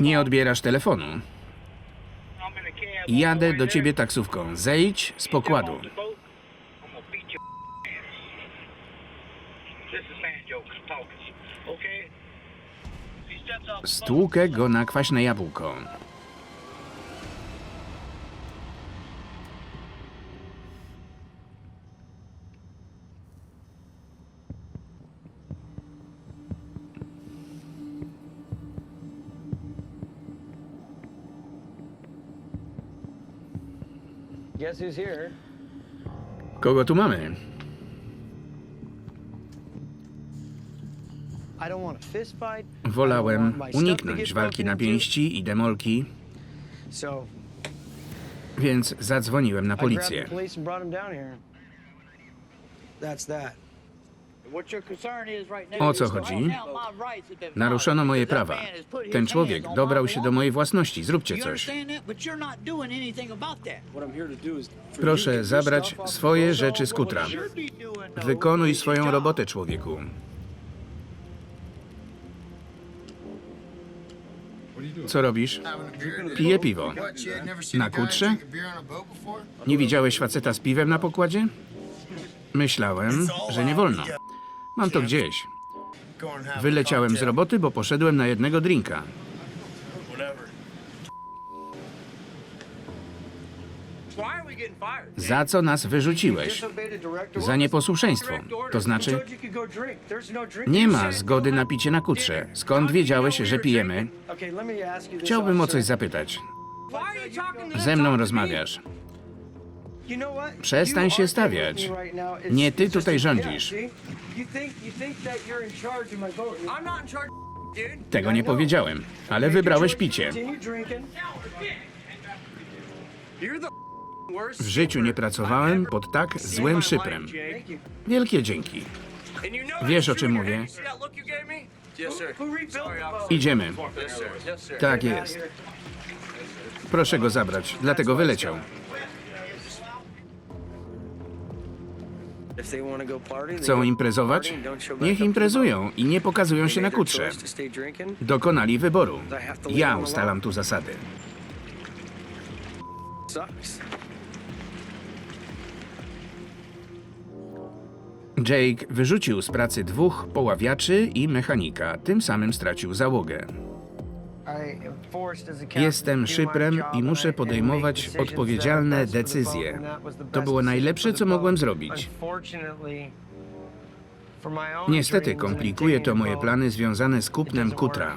Nie odbierasz telefonu. Jadę do ciebie taksówką. Zejdź z pokładu. Stłukę go na kwaśne jabłko. Guess who's here? Kogo tu mamy? I don't want a fist fight. Wolałem uniknąć walki na pięści i demolki, więc zadzwoniłem na policję. O co chodzi? Naruszono moje prawa. Ten człowiek dobrał się do mojej własności. Zróbcie coś. Proszę zabrać swoje rzeczy z kutra. Wykonuj swoją robotę, człowieku. Co robisz? Piję piwo. Na kutrze? Nie widziałeś faceta z piwem na pokładzie? Myślałem, że nie wolno. Mam to gdzieś. Wyleciałem z roboty, bo poszedłem na jednego drinka. Za co nas wyrzuciłeś? Za nieposłuszeństwo. To znaczy, nie ma zgody na picie na kutrze. Skąd wiedziałeś, że pijemy? Chciałbym o coś zapytać. Ze mną rozmawiasz. Przestań się stawiać. Nie ty tutaj rządzisz. Tego nie powiedziałem, ale wybrałeś picie. W życiu nie pracowałem pod tak złym szyprem. Wielkie dzięki. Wiesz, o czym mówię. Idziemy. Tak jest. Proszę go zabrać, dlatego wyleciał. Chcą imprezować? Niech imprezują i nie pokazują się na kutrze. Dokonali wyboru. Ja ustalam tu zasady. Jake wyrzucił z pracy dwóch poławiaczy i mechanika, tym samym stracił załogę. Jestem szyprem i muszę podejmować odpowiedzialne decyzje. To było najlepsze, co mogłem zrobić. Niestety komplikuje to moje plany związane z kupnem kutra.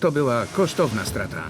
To była kosztowna strata.